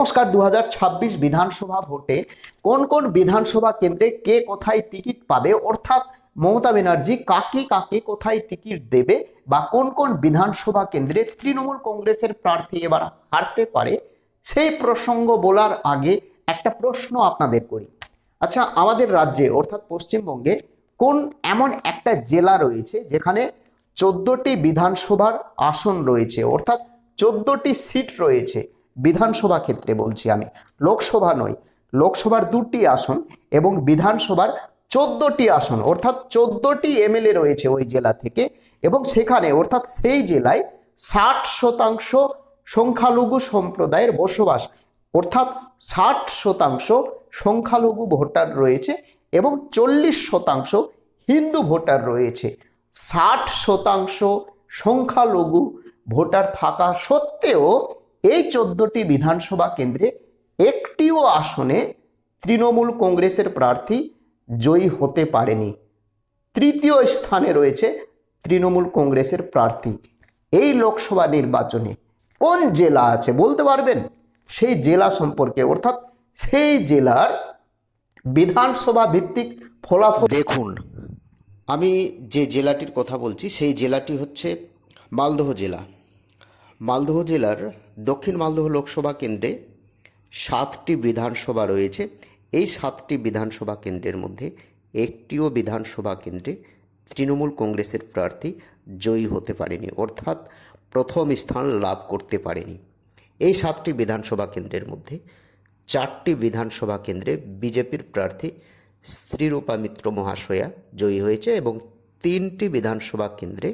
নমস্কার দু হাজার ছাব্বিশ বিধানসভা ভোটে কোন কোন বিধানসভা কেন্দ্রে কে কোথায় টিকিট পাবে? অর্থাৎ মমতা ব্যানার্জি কাকে কাকে কোথায় টিকিট দেবে বা কোন কোন বিধানসভা কেন্দ্রে তৃণমূল কংগ্রেসের প্রার্থী এবার হারতে পারে? সেই প্রসঙ্গ বলার আগে একটা প্রশ্ন আপনাদের করি। আচ্ছা আমাদের রাজ্যে অর্থাৎ পশ্চিমবঙ্গে কোন এমন একটা জেলা রয়েছে যেখানে চোদ্দটি বিধানসভার আসন রয়েছে? অর্থাৎ চোদ্দটি সিট রয়েছে। বিধানসভা ক্ষেত্রে বলছি আমি, লোকসভা নয়, লোকসভার দুটি আসন এবং বিধানসভার চোদ্দটি আসন, অর্থাৎ চোদ্দটি এমএলএ রয়েছে ওই জেলা থেকে এবং সেখানে, অর্থাৎ সেই জেলায় ষাট শতাংশ সংখ্যালঘু সম্প্রদায়ের বসবাস, অর্থাৎ ষাট শতাংশ সংখ্যালঘু ভোটার রয়েছে এবং চল্লিশ শতাংশ হিন্দু ভোটার রয়েছে। ষাট শতাংশ সংখ্যালঘু ভোটার থাকা সত্ত্বেও এই চোদ্দটি বিধানসভা কেন্দ্রে একটিও আসনে তৃণমূল কংগ্রেসের প্রার্থী জয়ী হতে পারেনি। তৃতীয় স্থানে রয়েছে তৃণমূল কংগ্রেসের প্রার্থী। এই লোকসভা নির্বাচনে কোন জেলা আছে বলতে পারবেন? সেই জেলা সম্পর্কে, অর্থাৎ সেই জেলার বিধানসভা ভিত্তিক ফলাফল। দেখুন, আমি যে জেলাটির কথা বলছি, সেই জেলাটি হচ্ছে মালদহ জেলা। মালদহ জেলার দক্ষিণ মালদহ লোকসভা কেন্দ্রে সাতটি বিধানসভা রয়েছে। এই সাতটি বিধানসভা কেন্দ্রের মধ্যে একটিও বিধানসভা কেন্দ্রে তৃণমূল কংগ্রেসের প্রার্থী জয়ী হতে পারেনি, অর্থাৎ প্রথম স্থান লাভ করতে পারেনি। এই সাতটি বিধানসভা কেন্দ্রের মধ্যে চারটি বিধানসভা কেন্দ্রে বিজেপির প্রার্থী স্ত্রীরূপা মিত্র মহাশয়া জয়ী হয়েছে এবং তিনটি বিধানসভা কেন্দ্রে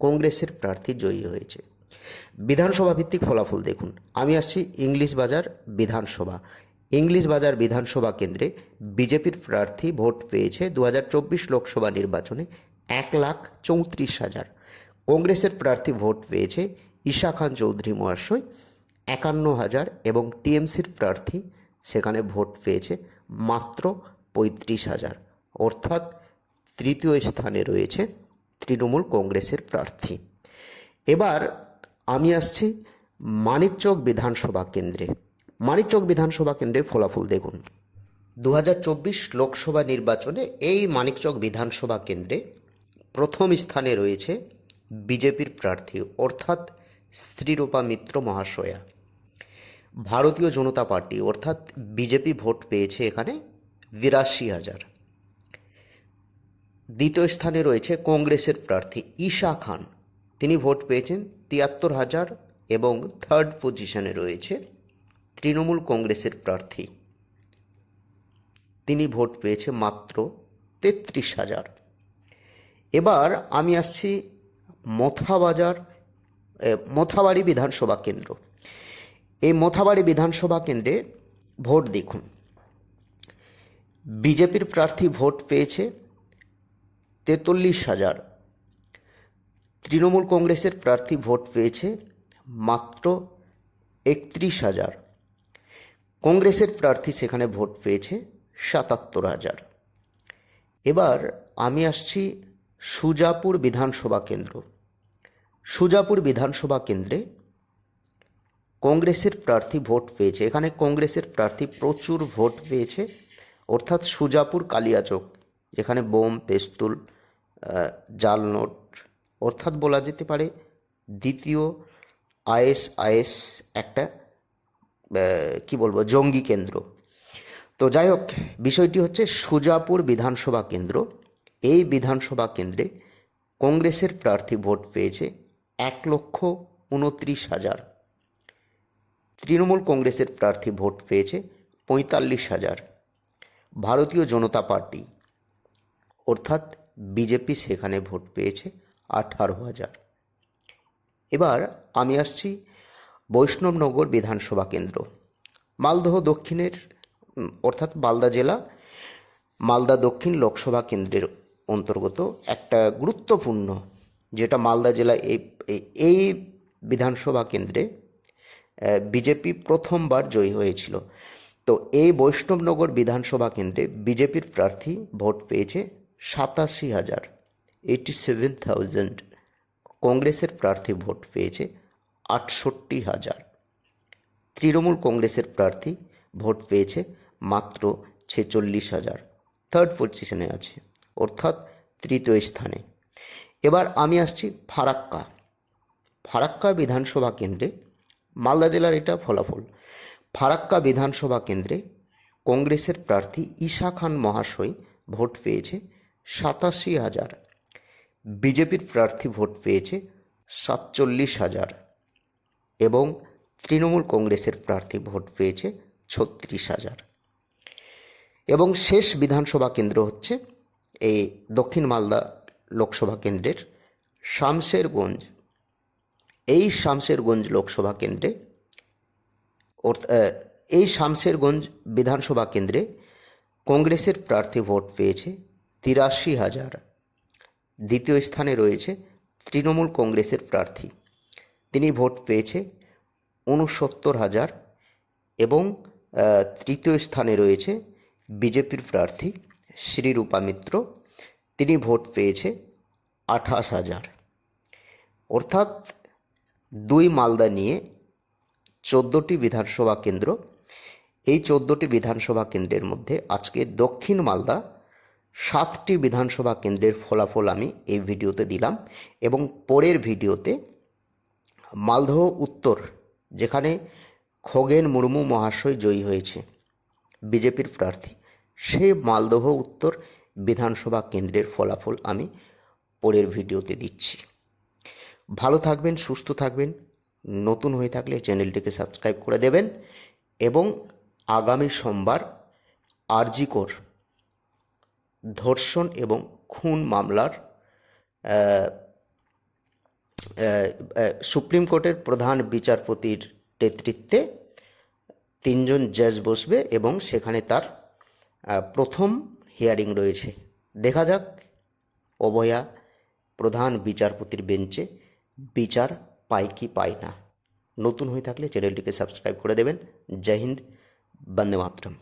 কংগ্রেসের প্রার্থী জয়ী হয়েছে। বিধানসভা ভিত্তিক ফলাফল দেখুন। আমি আসছি ইংলিশ বাজার বিধানসভা। ইংলিশ বাজার বিধানসভা কেন্দ্রে বিজেপির প্রার্থী ভোট পেয়েছে দু হাজার চব্বিশ লোকসভা নির্বাচনে এক লাখ চৌত্রিশ হাজার। কংগ্রেসের প্রার্থী ভোট পেয়েছে ঈশা খান চৌধুরী মহাশয় একান্ন হাজার এবং টিএমসির প্রার্থী সেখানে ভোট পেয়েছে মাত্র পঁয়ত্রিশ হাজার। অর্থাৎ তৃতীয় স্থানে রয়েছে তৃণমূল কংগ্রেসের প্রার্থী। এবার আমি আসছি মানিকচক বিধানসভা কেন্দ্রে। মানিকচক বিধানসভা কেন্দ্রে ফলাফল দেখুন। দু হাজার চব্বিশ লোকসভা নির্বাচনে এই মানিকচক বিধানসভা কেন্দ্রে প্রথম স্থানে রয়েছে বিজেপির প্রার্থী, অর্থাৎ স্ত্রীরূপা মিত্র মহাশয়া। ভারতীয় জনতা পার্টি, অর্থাৎ বিজেপি ভোট পেয়েছে এখানে বিরাশি হাজার। দ্বিতীয় স্থানে রয়েছে কংগ্রেসের প্রার্থী ঈশা খান। তিনি ভোট পেয়েছেন তিয়াত্তর হাজার এবং থার্ড পজিশনে রয়েছে তৃণমূল কংগ্রেসের প্রার্থী। তিনি ভোট পেয়েছে মাত্র তেত্রিশ হাজার। এবার আমি আসছি মথাবাজার মথাবাড়ি বিধানসভা কেন্দ্র। এই মথাবাড়ি বিধানসভা কেন্দ্রে ভোট দেখুন। বিজেপির প্রার্থী ভোট পেয়েছে তেতাল্লিশ হাজার। তৃণমূল কংগ্রেসের প্রার্থী ভোট পেয়েছে মাত্র একত্রিশ হাজার। কংগ্রেসের প্রার্থী সেখানে ভোট পেয়েছে সাতাত্তর হাজার। এবার আমি আসছি সুজাপুর বিধানসভা কেন্দ্র। সুজাপুর বিধানসভা কেন্দ্রে কংগ্রেসের প্রার্থী ভোট পেয়েছে। এখানে কংগ্রেসের প্রার্থী প্রচুর ভোট পেয়েছে। অর্থাৎ সুজাপুর কালিয়াচক, যেখানে বোম, পেস্তুল জাল নোট অর্থাৎ বলা যেতে পারে দ্বিতীয় আইএস আইএস একটা কি বলব, জঙ্গি কেন্দ্র। তো যাই হোক, বিষয়টি হচ্ছে সুজাপুর বিধানসভা কেন্দ্র। এই বিধানসভা কেন্দ্রে কংগ্রেসের প্রার্থী ভোট পেয়েছে এক লক্ষ উনত্রিশ হাজার। তৃণমূল কংগ্রেসের প্রার্থী ভোট পেয়েছে পঁয়তাল্লিশ হাজার। ভারতীয় জনতা পার্টি, অর্থাৎ বিজেপি সেখানে ভোট পেয়েছে আঠারো হাজার। এবার আমি আসছি বৈষ্ণবনগর বিধানসভা কেন্দ্র। মালদহ দক্ষিণের, অর্থাৎ মালদা জেলা, মালদা দক্ষিণ লোকসভা কেন্দ্রের অন্তর্গত একটা গুরুত্বপূর্ণ, যেটা মালদা জেলা এই, এই- বিধানসভা কেন্দ্রে বিজেপি প্রথমবার জয়ী হয়েছিল। তো এই বৈষ্ণবনগর বিধানসভা কেন্দ্রে বিজেপির প্রার্থী ভোট পেয়েছে সাতাশি হাজার। এইটি সেভেন থাউজেন্ড কংগ্রেসের প্রার্থী ভোট পেয়েছে আটষট্টি হাজার। তৃণমূল কংগ্রেসের প্রার্থী ভোট পেয়েছে মাত্র ছেচল্লিশ হাজার। থার্ড পজিশনে আছে, অর্থাৎ তৃতীয় স্থানে। এবার আমি আসছি ফারাক্কা। ফারাক্কা বিধানসভা কেন্দ্রে, মালদা জেলার এটা ফলাফল, ফারাক্কা বিধানসভা কেন্দ্রে কংগ্রেসের প্রার্থী ঈশা খান মহাশয় ভোট পেয়েছে সাতাশি হাজার। বিজেপির প্রার্থী ভোট পেয়েছে সাতচল্লিশ হাজার এবং তৃণমূল কংগ্রেসের প্রার্থী ভোট পেয়েছে ছত্রিশ হাজার। এবং শেষ বিধানসভা কেন্দ্র হচ্ছে এই দক্ষিণ মালদা লোকসভা কেন্দ্রের শামশেরগঞ্জ। এই শামশেরগঞ্জ লোকসভা কেন্দ্রে এই শামশেরগঞ্জ বিধানসভা কেন্দ্রে কংগ্রেসের প্রার্থী ভোট পেয়েছে তিরাশি হাজার। দ্বিতীয় স্থানে রয়েছে তৃণমূল কংগ্রেসের প্রার্থী। তিনি ভোট পেয়েছে উনসত্তর হাজার এবং তৃতীয় স্থানে রয়েছে বিজেপির প্রার্থী শ্রীরূপা মিত্র। তিনি ভোট পেয়েছে আঠাশ হাজার। অর্থাৎ দুই মালদা নিয়ে চোদ্দোটি বিধানসভা কেন্দ্র। এই চোদ্দোটি বিধানসভা কেন্দ্রের মধ্যে আজকে দক্ষিণ মালদা সাতটি বিধানসভা কেন্দ্রের ফলাফল আমি এই ভিডিওতে দিলাম এবং পরের ভিডিওতে মালদহ উত্তর, যেখানে খগেন মুর্মু মহাশয় জয়ী হয়েছে, বিজেপির প্রার্থী সেই মালদহ উত্তর বিধানসভা কেন্দ্রের ফলাফল আমি পরের ভিডিওতে দিচ্ছি। ভালো থাকবেন, সুস্থ থাকবেন, নতুন হয়ে থাকলে চ্যানেলটিকে সাবস্ক্রাইব করে দেবেন এবং আগামী সোমবার আরজিকর ধর্ষণ এবং খুন মামলার সুপ্রিম কোর্টের প্রধান বিচারপতির নেতৃত্বে তিনজন জাজ বসবে এবং সেখানে তার প্রথম হিয়ারিং রয়েছে। দেখা যাক অভয়া প্রধান বিচারপতির বেঞ্চে বিচার পায় কি পায় না। নতুন হয়ে থাকলে চ্যানেলটিকে সাবস্ক্রাইব করে দেবেন। জয় হিন্দ, বন্দে মাতরম।